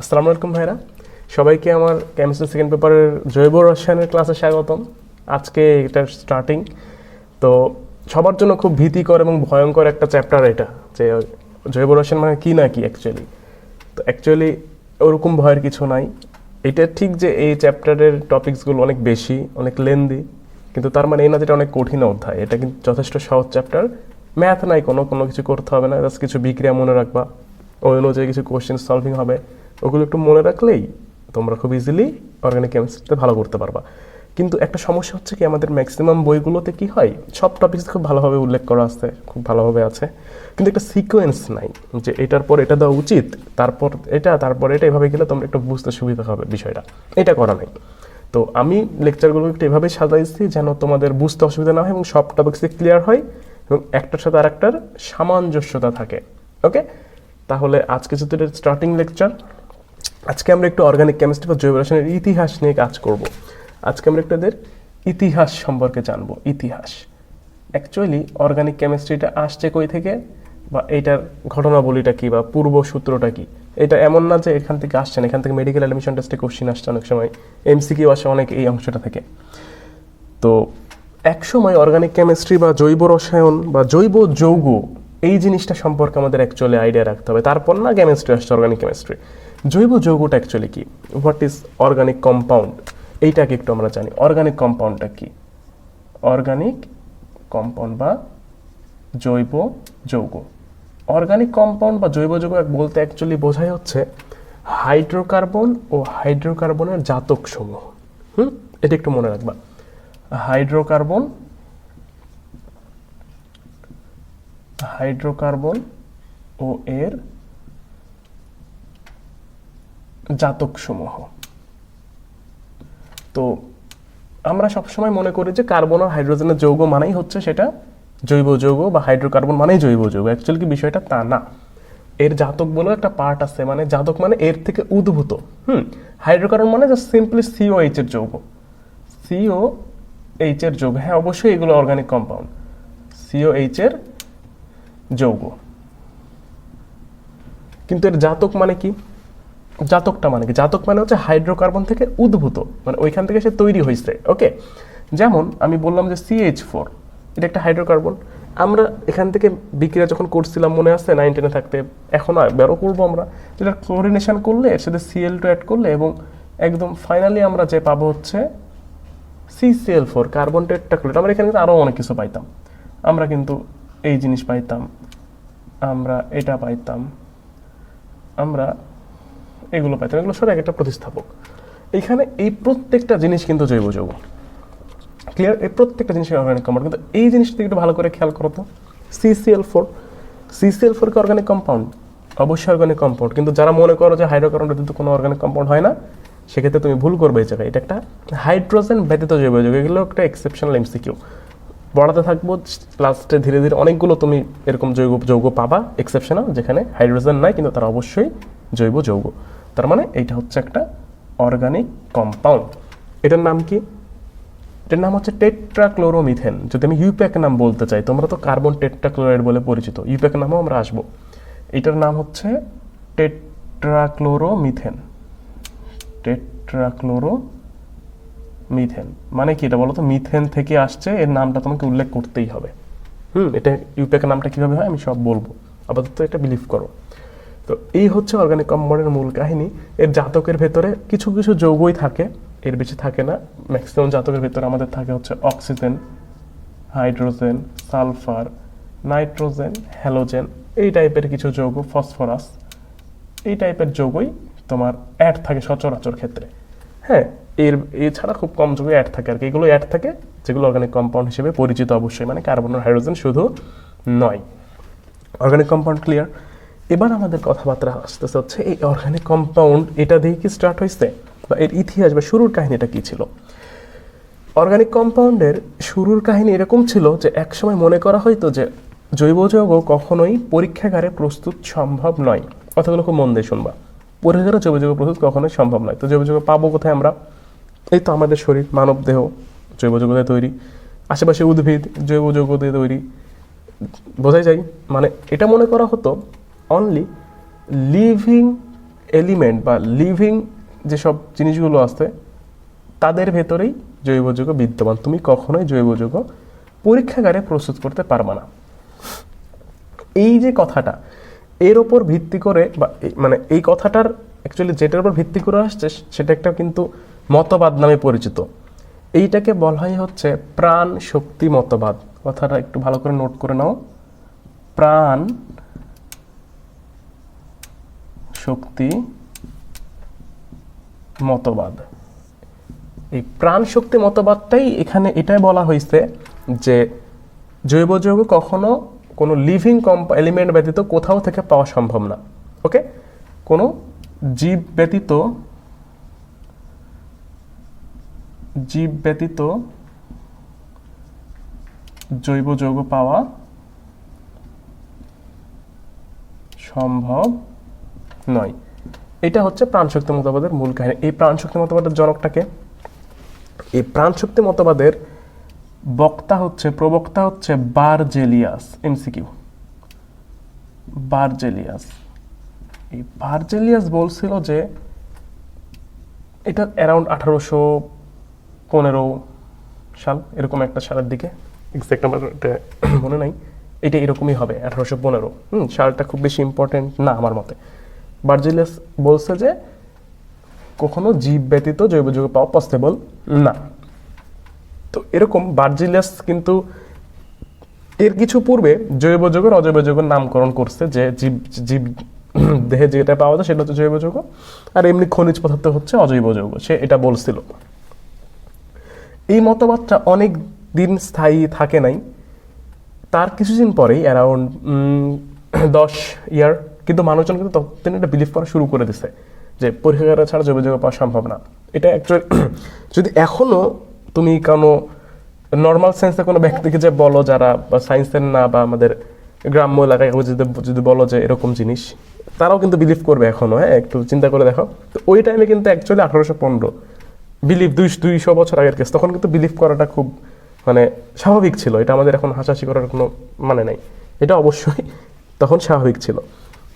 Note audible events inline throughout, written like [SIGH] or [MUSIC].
আসসালামু আলাইকুম ভাইরা। সবাইকে আমার কেমিস্ট্রি সেকেন্ড পেপারের জৈব রসায়নের ক্লাসে স্বাগতম। আজকে এটার স্টার্টিং তো সবার জন্য খুব ভীতিকর এবং ভয়ঙ্কর একটা চ্যাপ্টার এটা, যে জৈব রসায়ন মানে কি না কি অ্যাকচুয়ালি তো অ্যাকচুয়ালি ওরকম ভয়ের কিছু নাই। এটা ঠিক যে এই চ্যাপ্টারের টপিকসগুলো অনেক বেশি, অনেক লেন্দি কিন্তু তার মানে এই না যেটা অনেক কঠিন অধ্যায়। এটা কিন্তু যথেষ্ট সহজ চ্যাপ্টার ম্যাথ নাই কোনো কোনো কিছু করতে হবে না জাস্ট কিছু বিক্রিয়া মনে রাখবা। ওই অনুযায়ী কিছু কোশ্চেন সলভিং হবে। ওগুলো একটু মনে রাখলেই তোমরা খুব ইজিলি অর্গানিক কেমিস্ট্রিতে ভালো করতে পারবা। কিন্তু একটা সমস্যা হচ্ছে কি, আমাদের ম্যাক্সিমাম বইগুলোতে কি হয়, সব টপিকস খুব ভালোভাবে উল্লেখ করা আছে, খুব ভালোভাবে আছে। কিন্তু একটা সিকোয়েন্স নাই যে এটার পর এটা দেওয়া উচিত, তারপর এটা তারপর এটা, এভাবে গেলে তোমরা একটু বুঝতে সুবিধা হবে বিষয়টা। এটা করা নাই। তো আমি লেকচারগুলো একটু এভাবে সাজাইছি যেন তোমাদের বুঝতে অসুবিধা না হয় এবং সব টপিক্সে ক্লিয়ার হয় এবং একটার সাথে আরেকটার সামঞ্জস্যতা থাকে। ওকে তাহলে আজকে যেহেতু স্টার্টিং লেকচার আজকে আমরা একটু অর্গানিক কেমিস্ট্রি বা জৈব রসায়নের ইতিহাস নিয়ে কাজ করব। আজকে আমরা একটু এদের ইতিহাস সম্পর্কে জানব, ইতিহাস। অ্যাকচুয়ালি অর্গানিক কেমিস্ট্রিটা আসছে কই থেকে বা এইটার ঘটনাবলীটা কি বা পূর্ব সূত্রটা কি? এটা এমন না যে এখান থেকে আসছেন এখান থেকে মেডিকেল অ্যাডমিশন টেস্টে কোশ্চিন আসছে অনেক সময় এমসিকিউ আসে অনেক এই অংশটা থেকে। তো এক সময় অর্গানিক কেমিস্ট্রি বা জৈব রসায়ন বা জৈব যৌগ এই জিনিসটা সম্পর্কে আমাদের অ্যাকচুয়ালি আইডিয়া রাখতে হবে। তারপর না কেমিস্ট্রি আসছে অর্গানিক কেমিস্ট্রি জৈব যৌগটা অ্যাকচুয়ালি কি? হোয়াট ইজ অর্গানিক কম্পাউন্ড এইটাকে একটু আমরা জানি। অর্গানিক কম্পাউন্ডটা কি? অর্গানিক কম্পাউন্ড বা জৈব যৌগ। অর্গানিক কম্পাউন্ড বা জৈব যৌগ বলতে অ্যাকচুয়ালি বোঝাই হচ্ছে হাইড্রোকার্বন ও হাইড্রোকার্বনের জাতক সমূহ। হুম? এটা একটু মনে রাখবা। হাইড্রোকার্বন হাইড্রোকার্বন ও এর জাতক সমূহ তো আমরা সবসময় মনে করি যে কার্বন আর হাইড্রোজেনের যৌগ মানেই হচ্ছে সেটা জৈব যৌগ বা হাইড্রোকার্বন মানেই জৈব যৌগ। অ্যাকচুয়ালি কি বিষয়টা? তা না। এর জাতক বলেও একটা পার্ট আছে মানে জাতক মানে এর থেকে উদ্ভূত। হুম, হাইড্রোকার্বন মানে just simply C O H এর যৌগ। সিও এইচ এর যৌগ হ্যাঁ অবশ্যই এগুলো অর্গানিক কম্পাউন্ড সিও এইচ এর যৌগ। কিন্তু এর জাতক মানে কি? জাতকটা মানে কি? জাতক মানে হচ্ছে হাইড্রোকার্বন থেকে উদ্ভূত মানে ওইখান থেকে সে তৈরি হয়েছে। ওকে? যেমন আমি বললাম যে সিএইচ ফোর এটা একটা হাইড্রোকার্বন। আমরা এখান থেকে বিক্রিয়া যখন করছিলাম, মনে আছে? নাইন টেনে থাকতে। এখন আর বেরো করব আমরা। যেটা ক্লোরিনেশন করলে, এর সাথে সিএল টু অ্যাড করলে এবং একদম ফাইনালি আমরা যে পাবো হচ্ছে সিসিএল ফোর কার্বন টেট্রাক্লোরেট আমরা এখানে আরও অনেক কিছু পাইতাম। আমরা কিন্তু এই জিনিস পাইতাম। আমরা এটা পাইতাম। আমরা এগুলো পাইতাম এগুলো সব এক একটা প্রতিস্থাপক। এইখানে এই প্রত্যেকটা জিনিস কিন্তু জৈব যৌগ। ক্লিয়ার এই প্রত্যেকটা জিনিস অর্গানিক কম্পাউন্ড কিন্তু এই জিনিসটা একটু ভালো করে খেয়াল করো তো। C C L four C C L four কি অর্গানিক কম্পাউন্ড অবশ্যই অর্গানিক কম্পাউন্ড কিন্তু যারা মনে করো যে হাইড্রোকার্বন ব্যতীত কোনো অর্গানিক কম্পাউন্ড হয় না, সেক্ষেত্রে তুমি ভুল করবে এই জায়গায়। এটা একটা হাইড্রোজেন ব্যতীত জৈব যৌগ। এগুলো একটা এক্সেপশনাল এমসিকিউ পড়াতে থাকব লাস্টে ধীরে ধীরে অনেকগুলো তুমি এরকম জৈব যৌগ পাবা। এক্সেপশনাল যেখানে হাইড্রোজেন নাই, কিন্তু তারা অবশ্যই জৈব যৌগ। তার মানে এইটা হচ্ছে একটা অর্গানিক কম্পাউন্ড এটার নাম কি? এটার নাম হচ্ছে টেট্রাক্লোরোমিথেন। যদি আমি ইউপ্যাক নাম বলতে চাই, তোমরা তো কার্বন টেট্রাক্লোরাইড বলে পরিচিত। ইউপ্যাক নামও আমরা আসব। এটার নাম হচ্ছে টেট্রাক্লোরোমিথেন। টেট্রাক্লোরো মিথেন মানে কি এটা বলো তো মিথেন থেকে আসছে, এর নামটা তোমাকে উল্লেখ করতেই হবে। হুম, এটা ইউপ্যাক নামটা কীভাবে হয় আমি সব বলব। আপাতত এটা বিলিভ করো। তো এই হচ্ছে অর্গানিক কম্পাউন্ডের মূল কাহিনী। এর জাতকের ভেতরে কিছু কিছু যৌগই থাকে, এর বেশি থাকে না। ম্যাক্সিমাম জাতকের ভেতরে আমাদের থাকে হচ্ছে oxygen hydrogen sulphur nitrogen halogen এই টাইপের কিছু যৌগ ফসফরাস এই টাইপের যৌগই তোমার অ্যাড থাকে সচরাচর ক্ষেত্রে। হ্যাঁ এর, এছাড়া খুব কম যৌগে অ্যাড থাকে আর কি এগুলো অ্যাড থাকে, যেগুলো অর্গানিক কম্পাউন্ড হিসেবে পরিচিত অবশ্যই। মানে কার্বন হাইড্রোজেন শুধু নয়। অর্গানিক কম্পাউন্ড ক্লিয়ার এবার আমাদের কথাবার্তা আসতেছে হচ্ছে এই অর্গানিক কম্পাউন্ড এটা দিয়ে কি স্টার্ট হয়েছে? বা এর ইতিহাস বা শুরুর কাহিনীটা কী ছিল? অর্গানিক কম্পাউন্ডের শুরুর কাহিনী এরকম ছিল যে একসময় মনে করা হয়তো যে জৈব যৌগ কখনোই পরীক্ষাগারে প্রস্তুত সম্ভব নয়। কথাগুলো খুব মন দিয়ে শুনবা। পরীক্ষাগারে জৈব যৌগ প্রস্তুত কখনোই সম্ভব নয়। তো জৈব যৌগ পাবো কোথায় আমরা? এই তো আমাদের শরীর, মানব দেহ, জৈব যৌগ দিয়ে তৈরি। আশেপাশে উদ্ভিদ, জৈব যৌগ দিয়ে তৈরি। বোঝাই যায়? মানে এটা মনে করা হতো অনলি লিভিং এলিমেন্ট বা লিভিং যেসব জিনিসগুলো আছে, তাদের ভেতরেই জৈব যৌগ বিদ্যমান। তুমি কখনোই জৈব যৌগ পরীক্ষাগারে প্রস্তুত করতে পারবে না। এই যে কথাটা, এর ওপর ভিত্তি করে বা মানে এই কথাটার অ্যাকচুয়ালি যেটার উপর ভিত্তি করে আসছে, সেটা একটা কিন্তু মতবাদ নামে পরিচিত। এইটাকে বলা হয় হচ্ছে প্রাণ শক্তি মতবাদ। কথাটা একটু ভালো করে নোট করে নাও। প্রাণ শক্তি, মতবাদ। এই প্রাণ শক্তি, মতবাদটাই এখানে এটাই বলা হয়েছে যে জৈব যৌগ কখনো কোনো লিভিং কম্প এলিমেন্ট ব্যতীত কোথাও থেকে পাওয়া সম্ভব না ওকে কোনো জীব ব্যতীত জীব ব্যতীত জৈব যৌগ পাওয়া সম্ভব নয়। এটা হচ্ছে প্রাণশক্তি মতবাদের মূল কাহিনী। এই প্রাণশক্তি মতবাদের জনকটাকে এই প্রাণশক্তি মতবাদের বক্তা হচ্ছে, প্রবক্তা হচ্ছে বারজেলিয়াস, এমসিকিউ। বারজেলিয়াস। এই বারজেলিয়াস বলছিল যে এটা অ্যারাউন্ড আঠারোশো পনেরো সাল, এরকম একটা সালের দিকে। এক্সাক্ট আমার মনে নাই। এটা এরকমই হবে, আঠারোশো পনেরো। হুম, সালটা খুব বেশি ইম্পর্টেন্ট না আমার মতে। বার্জিলিয়াস বলছে যে কখনো জীব ব্যতীত জৈব যৌগ পাওয়া পসিবল না। তো এরকম বার্জিলিয়াস কিন্তু এর কিছু পূর্বে জৈব যৌগের অজৈব যৌগের নামকরণ করছে যে জীব জীব [CLEARS THROAT] দেহে যেটা পাওয়া যায় সেটা হচ্ছে জৈব যৌগ আর এমনি খনিজ পদার্থ হচ্ছে অজৈব যৌগ, সে এটা বলছিল। এই মতবাদটা অনেক দিন স্থায়ী থাকে নাই। তার কিছুদিন পরেই অ্যারাউন্ড [CLEARS THROAT] দশ ইয়ার কিন্তু মানুষজন কিন্তু ততদিন এটা বিলিভ করা শুরু করে দিছে যে পরীক্ষাগারে ছাড়া যৌগ পাওয়া সম্ভব না। এটা অ্যাকচুয়ালি [CLEARS THROAT] যদি এখনও তুমি কোনো নর্মাল সায়েন্সের কোনো ব্যক্তিকে যে বলো যারা বা সায়েন্সের না বা আমাদের গ্রাম্য এলাকায় যদি যদি বলো যে এরকম জিনিস, তারাও কিন্তু বিলিভ করবে এখনও হ্যাঁ? একটু চিন্তা করে দেখো। তো ওই টাইমে কিন্তু অ্যাকচুয়ালি আঠারোশো পনেরো বিলিভ দুই দুইশো বছর আগের কেস তখন কিন্তু বিলিভ করাটা খুব মানে স্বাভাবিক ছিল। এটা আমাদের এখন হাসাহাসি করার কোনো মানে নাই। এটা অবশ্যই তখন স্বাভাবিক ছিল।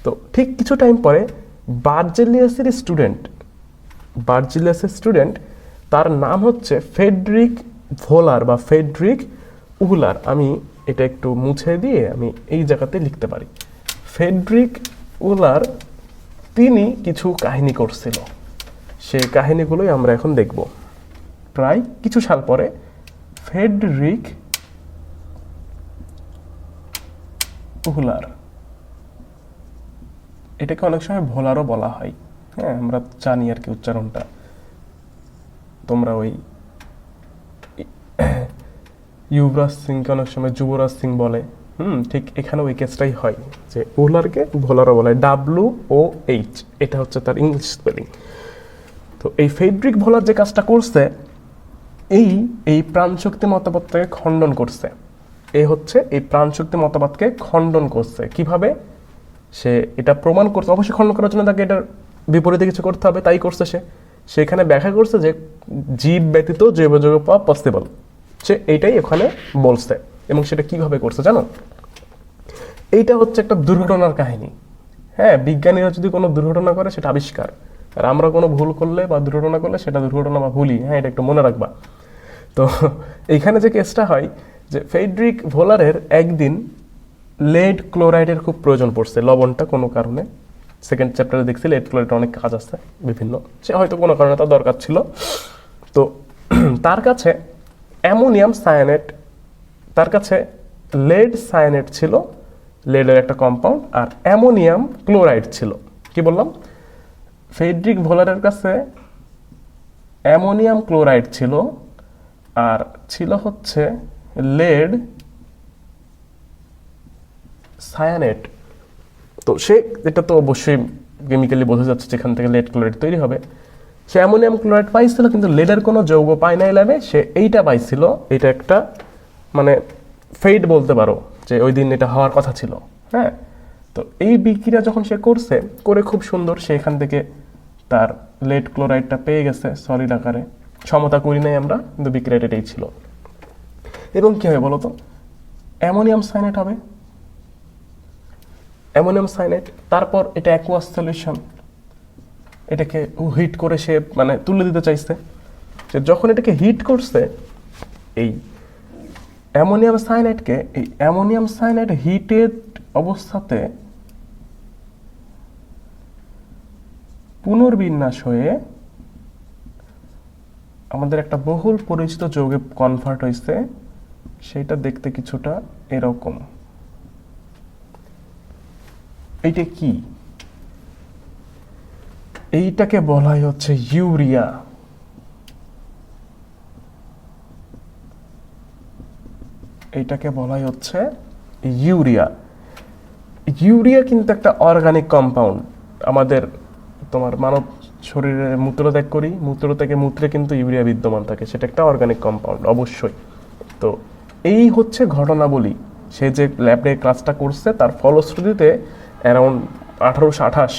তো ঠিক কিছু টাইম পরে বার্জেলিয়াসের স্টুডেন্ট বার্জিলিয়াসের স্টুডেন্ট তার নাম হচ্ছে ফেডরিক ভোলার বা ফেডরিক উলার আমি এটা একটু মুছে দিয়ে আমি এই জায়গাতে লিখতে পারি। ফেডরিক উলার তিনি কিছু কাহিনী করছিল। সেই কাহিনীগুলোই আমরা এখন দেখব। প্রায় কিছু সাল পরে ফেডরিক উলার এটাকে অনেক সময় ভোলারও বলা হয়। হ্যাঁ আমরা জানি আর কি উচ্চারণটা। তোমরা ওই ইউবরাজ সিংকে অনেক সময় যুবরাজ সিং বলে। হুম, ঠিক এখানে ওই কেসটাই হয় যে উলারকে ভোলারও বলে ডাব্লু ও এইচ এটা হচ্ছে তার ইংলিশ স্পেলিং তো এই ফেডরিক ভোলার যে কাজটা করছে, এই এই প্রাণশক্তি মতবাদটাকে খণ্ডন করছে। এ হচ্ছে এই প্রাণশক্তি মতবাদকে খণ্ডন করছে। কীভাবে? সে এটা প্রমাণ করছে, অবশ্যই খণ্ডন করার জন্য তাকে এটার বিপরীতে কিছু করতে হবে, তাই করছে সে। সেখানে ব্যাখ্যা করছে যে জীব ব্যতীত জৈব যৌগ পাওয়া পসিবল সে এইটাই ওখানে বলছে এবং সেটা কীভাবে করছে জানো? এইটা হচ্ছে একটা দুর্ঘটনার কাহিনী। হ্যাঁ বিজ্ঞানীরা যদি কোনো দুর্ঘটনা করে, সেটা আবিষ্কার। আর আমরা কোনো ভুল করলে বা দুর্ঘটনা করলে সেটা দুর্ঘটনা বা ভুলই। হ্যাঁ এটা একটু মনে রাখবা। তো এইখানে যে কেসটা হয় যে ফেডরিক ভোলারের একদিন লেড ক্লোরাইডের খুব প্রয়োজন পড়ছে, লবণটা কোনো কারণে। সেকেন্ড চ্যাপ্টারে দেখছি লেড ক্লোরাইডের অনেক কাজ আছে, বিভিন্ন। সে হয়তো কোনো কারণে তার দরকার ছিল। তো [CLEARS THROAT] তার কাছে অ্যামোনিয়াম সায়ানেট, তার কাছে লেড সায়ানেট ছিল লেডের একটা কম্পাউন্ড আর অ্যামোনিয়াম ক্লোরাইড ছিল। কি বললাম? ফেডরিক ভোলারের কাছে অ্যামোনিয়াম ক্লোরাইড ছিল, আর ছিল হচ্ছে লেড সায়ানেট তো সে, এটা তো অবশ্যই কেমিক্যালি বোঝা যাচ্ছে যেখান থেকে লেড ক্লোরাইড তৈরি হবে। সে অ্যামোনিয়াম ক্লোরাইড পাইছিল, কিন্তু লেডের কোনো যৌগ পায় নাই ল্যাবে সে এইটা পাইছিল, এটা একটা মানে ফেড বলতে পারো যে ওই দিন এটা হওয়ার কথা ছিল হ্যাঁ? তো এই বিক্রিয়া যখন সে করছে, করে খুব সুন্দর, সে এখান থেকে তার লেড ক্লোরাইডটা পেয়ে গেছে সলিড আকারে। সমতা করি নাই আমরা, কিন্তু বিক্রিয়াটা এটাই ছিল। এবং কী হবে বলো তো অ্যামোনিয়াম সাইনেট হবে। অ্যামোনিয়াম সাইনেট তারপর এটা অ্যাকুয়াস সলিউশন এটাকে হিট করে সে মানে তুলে দিতে চাইছে। যে যখন এটাকে হিট করছে, এই অ্যামোনিয়াম সাইনাইডকে এই অ্যামোনিয়াম সাইনাইড হিটেড অবস্থাতে পুনর্বিন্যাস হয়ে আমাদের একটা বহুল পরিচিত যৌগে কনভার্ট হয়েছে। সেটা দেখতে কিছুটা এরকম। এইটা কি? এইটাকে বলাই হচ্ছে ইউরিয়া। এইটাকে বলাই হচ্ছে ইউরিয়া। ইউরিয়া কিন্তু একটা অর্গানিক কম্পাউন্ড আমাদের তোমার মানব শরীরে মূত্র ত্যাগ করি, মূত্র থেকে মূত্রে কিন্তু ইউরিয়া বিদ্যমান থাকে, সেটা একটা অর্গানিক কম্পাউন্ড অবশ্যই। তো এই হচ্ছে ঘটনাবলী। সে যে ল্যাবে ক্লাসটা করছে, তার ফলশ্রুতিতে অ্যারাউন্ড আঠারোশো আঠাশ।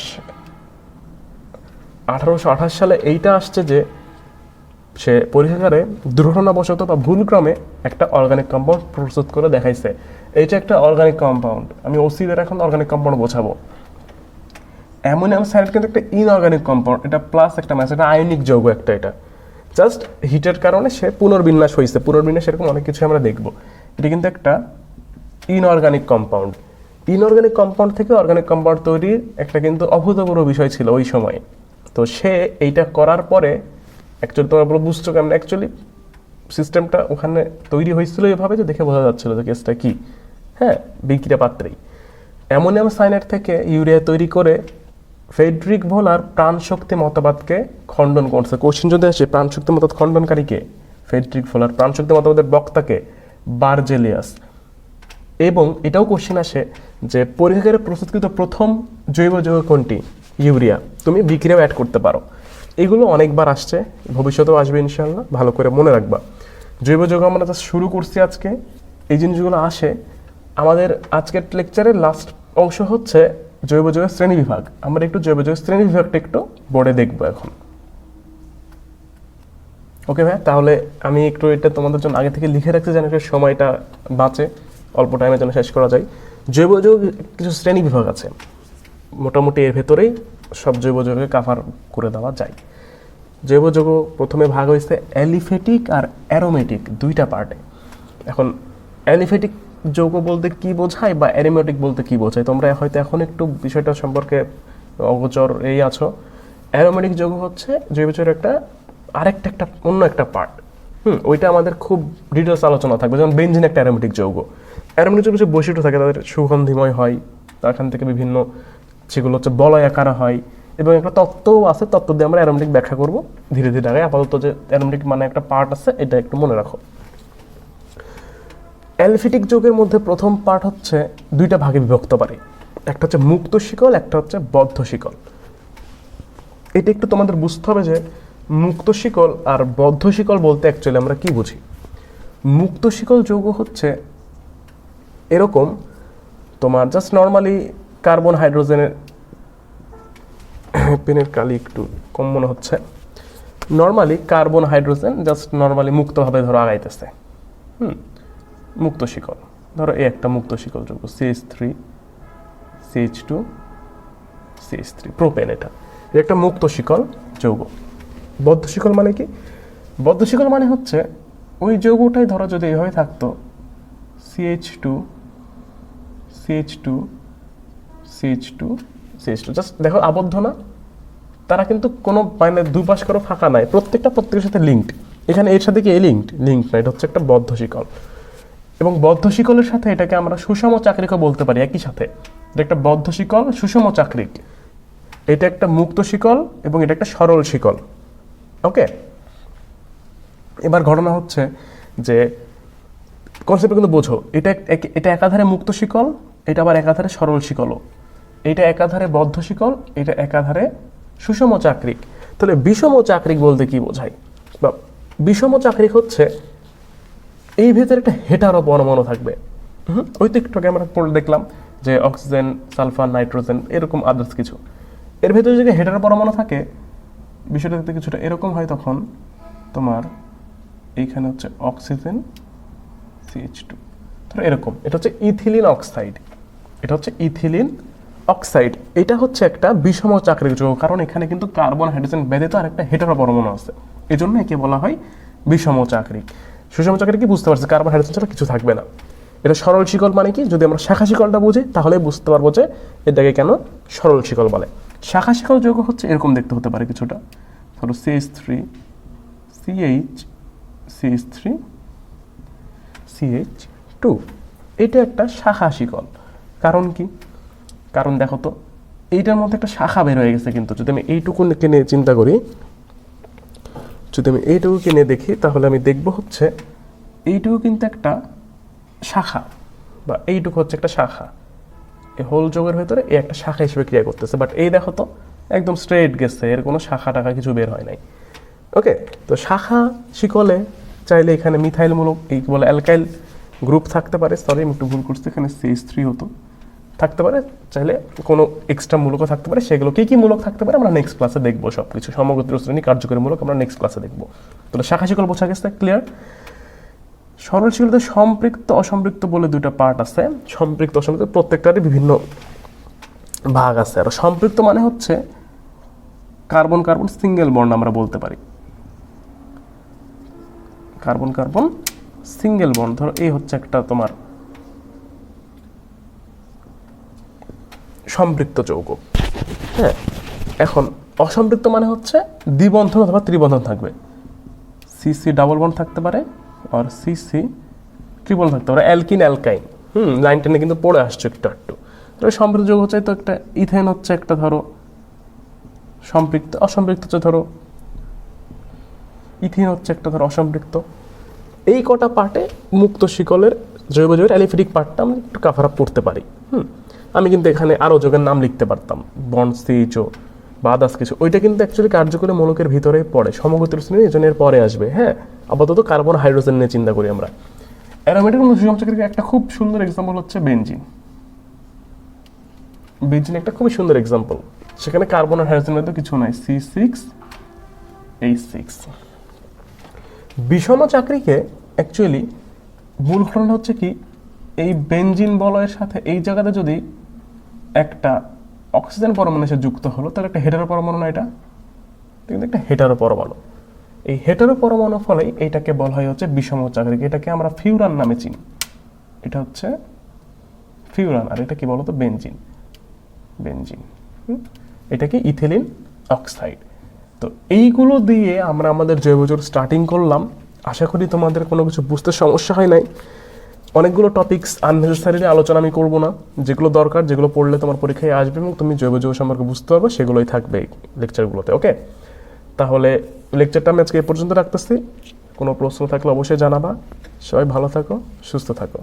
আঠারোশো আঠাশ সালে এইটা আসছে যে সে পরীক্ষাগারে দুর্ঘটনাবশত বা ভুলক্রমে একটা অর্গানিক কম্পাউন্ড প্রস্তুত করে দেখাইছে। এইটা একটা অর্গানিক কম্পাউন্ড আমি ওসিদের এখন অর্গানিক কম্পাউন্ড বোঝাবো। অ্যামোনিয়াম সাইড কিন্তু একটা ইনঅর্গানিক কম্পাউন্ড এটা প্লাস একটা ম্যাচ এটা আয়নিক যৌগ একটা এটা। জাস্ট হিটের কারণে সে পুনর্বিন্যাস হয়েছে পুনর্বিন্যাস এরকম অনেক কিছু আমরা দেখব। এটা কিন্তু একটা ইনঅর্গানিক কম্পাউন্ড ইনঅর্গানিক কম্পাউন্ড থেকে অর্গানিক কম্পাউন্ড তৈরির একটা কিন্তু অভূতপূর্ব বিষয় ছিল ওই সময়। তো সে এইটা করার পরে অ্যাকচুয়ালি তোমরা পুরো বুঝছ কেমন অ্যাকচুয়ালি সিস্টেমটা ওখানে তৈরি হয়েছিল এভাবে যে দেখে বোঝা যাচ্ছিল যে কেসটা কী। হ্যাঁ বিক্রিয়া পাত্রেই। অ্যামোনিয়াম সাইনাইড থেকে ইউরিয়া তৈরি করে ফেডরিক ভোলার প্রাণশক্তি মতবাদকে খণ্ডন করছে। কোশ্চিন যদি আসে প্রাণশক্তি মতবাদ খণ্ডনকারীকে ফেডরিক ভোলার প্রাণশক্তি মতবাদের বক্তাকে বার্জেলিয়াস। এবং এটাও কোশ্চেন আসে যে পরীক্ষাগারে প্রস্তুতকৃত প্রথম জৈব যৌগ কোনটি? ইউরিয়া। তুমি বিক্রিয়াও অ্যাড করতে পারো। এগুলো অনেকবার আসছে, ভবিষ্যতেও আসবে ইনশাল্লাহ ভালো করে মনে রাখবা। জৈব যৌগ আমরা জাস্ট শুরু করছি আজকে। এই জিনিসগুলো আসে। আমাদের আজকের লেকচারের লাস্ট অংশ হচ্ছে জৈব যৌগের শ্রেণি বিভাগ। আমরা একটু জৈব যৌগের শ্রেণি বিভাগটা একটু বোর্ডে দেখব এখন। ওকে ভাই, তাহলে আমি একটু এটা তোমাদের জন্য আগে থেকে লিখে রাখতে যেন সময়টা বাঁচে। অল্প টাইমের জন্য শেষ করা যায়। জৈব যৌগ কিছু শ্রেণি বিভাগ আছে। মোটামুটি এর ভেতরেই সব জৈব যৌগকে কাভার করে দেওয়া যায়। জৈব যৌগ প্রথমে ভাগ হয়েছে অ্যালিফেটিক আর অ্যারোমেটিক দুইটা পার্টে এখন অ্যালিফেটিক যৌগ বলতে কি বোঝায় বা অ্যারোমেটিক বলতে কি বোঝায়? তোমরা হয়তো এখন একটু বিষয়টা সম্পর্কে অগোচর এই আছো। অ্যারোমেটিক যৌগ হচ্ছে জৈব যৌগের একটা আরেকটা একটা, অন্য একটা পার্ট হুম, ওইটা আমাদের খুব ডিটেলস আলোচনা থাকবে। যেমন বেঞ্জিন একটা অ্যারোমেটিক যৌগ। যৌগ যে বৈশিষ্ট্য থাকে, তাদের সুগন্ধিময় হয় তাখান থেকে বিভিন্ন সেগুলো হচ্ছে বলয় আকার হয়, এবং একটা তত্ত্বও আছে, তত্ত্ব দিয়ে আমরা অ্যারোমেটিক ব্যাখ্যা করব ধীরে ধীরে আগে। আপাতত যে অ্যারোমেটিক মানে একটা পার্ট আছে, এটা একটু মনে রাখো। অ্যালফিটিক যৌগের মধ্যে প্রথম পার্ট হচ্ছে দুইটা ভাগে বিভক্ত পারে। একটা হচ্ছে মুক্ত শিকল, একটা হচ্ছে বদ্ধ শিকল। এটা একটু তোমাদের বুঝতে হবে যে মুক্ত শিকল আর বদ্ধ শিকল বলতে অ্যাকচুয়ালি আমরা কি বুঝি? মুক্ত শিকল যৌগ হচ্ছে এরকম, তোমার জাস্ট নর্মালি কার্বন হাইড্রোজেনের পেনের কালি একটু কম মনে হচ্ছে। Normally carbon hydrogen just normally মুক্তভাবে ধরো আগাইতেছে। হুম, মুক্ত শিকল। ধরো এই একটা মুক্ত শিকল যৌগ C H three C H two C H three propane এটা। একটা মুক্ত শিকল, যৌগ। বদ্ধ শিকল মানে কি? বদ্ধ শিকল মানে হচ্ছে ওই যৌগটাই ধরো যদি এইভাবে থাকতো C H two C H two C H two C H two just দেখো, আবদ্ধ না। তারা কিন্তু কোনো মানে দুই পাশ ফাঁকা নাই। প্রত্যেকটা প্রত্যেকের সাথে লিঙ্কড এখানে এর সাথে কি? এই লিঙ্কড লিঙ্ক না। এটা হচ্ছে একটা বদ্ধ শিকল। এবং বদ্ধ শিকলের সাথে এটাকে আমরা সুষম চাকরিকও বলতে পারি, একই সাথে। এটা একটা বদ্ধ শিকল, সুষম চাকরিক। এটা একটা মুক্ত শিকল এবং এটা একটা সরল শিকল। ওকে এবার ঘটনা হচ্ছে যে কনসেপ্ট কিন্তু বোঝো, এটা এটা একাধারে মুক্ত শিকল, এটা আবার একাধারে সরল শিকলও এটা একাধারে বদ্ধ শিকল, এটা একাধারে সুষম চাকরিক। তাহলে বিষম চাকরিক বলতে কি বোঝায়? বা বিষম চাকরিক হচ্ছে এই ভেতরে একটা হেটারও পরমাণু থাকবে। ওই তো একটু আমরা পড়ে দেখলাম যে অক্সিজেন, সালফার, নাইট্রোজেন এরকম আদার্স কিছু। এর ভেতরে যদি হেটারো পরমাণু থাকে, বিষয়টা কিছুটা এরকম হয় তখন তোমার এইখানে হচ্ছে অক্সিজেন সিএইচ টু ধরো এরকম, এটা হচ্ছে ইথিলিন অক্সাইড। এটা হচ্ছে ইথিলিন অক্সাইড। এটা হচ্ছে একটা বিষম চাকরিক যৌগ, কারণ এখানে কিন্তু কার্বন, হাইড্রোজেন ব্যতীত আর একটা হেটারো পরমাণু আছে। এই জন্য একে বলা হয় বিষম চাকরিক সুষম চাকরি কি বুঝতে পারছি? কার্বন, হাইড্রোজেন ছাড়া কিছু থাকবে না। এটা সরল শিকল মানে কি? যদি আমরা শাখা শিকলটা বুঝি, তাহলে বুঝতে পারব যে এটাকে কেন সরল শিকল বলে। শাখা শিকল যৌগ হচ্ছে এরকম দেখতে হতে পারে কিছুটা। ধরো C H three C H C H three C H two এটা একটা শাখা শিকল। কারণ কি? কারণ দেখো তো, এইটার মধ্যে একটা শাখা বের হয়ে গেছে কিন্তু। যদি আমি এইটুকুকে নিয়ে চিন্তা করি, যদি আমি এইটুকুকে নিয়ে দেখি, তাহলে আমি দেখব হচ্ছে এইটুকু কিন্তু একটা শাখা বা এইটুকু হচ্ছে একটা শাখা। এই হোল যোগের ভেতরে এই একটা শাখা হিসেবে ক্রিয়া করতেছে। বাট এই দেখো তো, একদম স্ট্রেট গেছে, এর কোনো শাখা টাখা কিছু বের হয় নাই। ওকে তো শাখা শিকলে চাইলে এখানে মিথাইলমূলক এই বলে অ্যালকাইল গ্রুপ থাকতে পারে সরি আমি একটু ভুল করছি, এখানে সিএস থ্রি হতো। থাকতে পারে, চাইলে কোনো এক্সট্রা মূলকও থাকতে পারে, সেগুলো কী কী মূলক থাকতে পারে আমরা নেক্সট ক্লাসে দেখব সব কিছু সমগ্র শ্রেণি কার্যকরী মূলক আমরা নেক্সট ক্লাসে দেখব। তাহলে শাখা শিকল বোঝা গেছে ক্লিয়ার সরল শিকলতে সম্পৃক্ত, অসম্পৃক্ত বলে দুটো পার্ট আছে। সম্পৃক্ত, অসম্পৃক্ত প্রত্যেকটারই বিভিন্ন ভাগ আছে। আর সম্পৃক্ত মানে হচ্ছে কার্বন কার্বন সিঙ্গেল বর্ণ আমরা বলতে পারি। Carbon carbon, single bond. ধরো, এই হচ্ছে একটা তোমার সম্পৃক্ত যৌগ। হ্যাঁ? এখন, অসম্পৃক্ত মানে হচ্ছে দ্বিবন্ধন অথবা ত্রিবন্ধন থাকবে। সিসি ডাবল বন্ড থাকতে পারে আর সিসি ট্রিপল থাকতে পারে অ্যালকিন অ্যালকাইন হুম লাইন টেনে কিন্তু পড়ে আসছে একটু একটু তবে সম্পৃক্ত যৌগ হচ্ছে তো একটা ইথেন হচ্ছে একটা, ধরো, সম্পৃক্ত, অসম্পৃক্ত হচ্ছে, ধরো ইথিন হচ্ছে একটা ধর অসম্পৃক্ত এই কটা পার্টে মুক্ত শিকলের জৈব যৌগের অ্যালিফেটিক পার্টটা আমি একটু কাভার আপ করতে পারি। হুম, আমি কিন্তু এখানে আরও যোগের নাম লিখতে পারতাম। বন্ড সিচো বা আদার্স কিছু, ওইটা কিন্তু অ্যাকচুয়ালি কার্যকরী মূলকের ভিতরে পড়ে, সমগতির শ্রেণি এজনের পরে আসবে হ্যাঁ? আপাতত কার্বন হাইড্রোজেন নিয়ে চিন্তা করি আমরা। অ্যারোমেটিক সুষম একটা খুব সুন্দর এক্সাম্পল হচ্ছে বেনজিন। বেনজিন একটা খুবই সুন্দর এক্সাম্পল সেখানে কার্বন আর হাইড্রোজেন মধ্যে কিছু নাই সি সিক্স এইচ সিক্স বিষম চাকরিকে অ্যাকচুয়ালি মূল ঘটনা হচ্ছে কি, এই বেঞ্জিন বলয়ের সাথে এই জায়গাতে যদি একটা অক্সিজেন পরমাণু এসে যুক্ত হলো, তাহলে একটা হেটারো পরমাণু না এটা? এটা কিন্তু একটা হেটারো পরমাণু এই হেটারো পরমাণু ফলেই এইটাকে বলা হয় হচ্ছে বিষম চাকরি এটাকে আমরা ফিউরান নামে চিনি। এটা হচ্ছে ফিউরান, আর এটা কি বলতো? বেঞ্জিন বেঞ্জিন হুম? এটাকে ইথিলিন অক্সাইড। তো এইগুলো দিয়ে আমরা আমাদের জৈব জোর স্টার্টিং করলাম। আশা করি তোমাদের কোনো কিছু বুঝতে সমস্যা হয় নাই। অনেকগুলো টপিকস আননেসেসারি আলোচনা আমি করব না। যেগুলো দরকার, যেগুলো পড়লে তোমার পরীক্ষায় আসবে এবং তুমি জৈব যৌগ সম্পর্কে বুঝতে পারবে, সেগুলোই থাকবে এই লেকচারগুলোতে ওকে তাহলে লেকচারটা আমি আজকে এ পর্যন্ত রাখতেছি। কোনো প্রশ্ন থাকলে অবশ্যই জানাবা। সবাই ভালো থাকো, সুস্থ থাকো।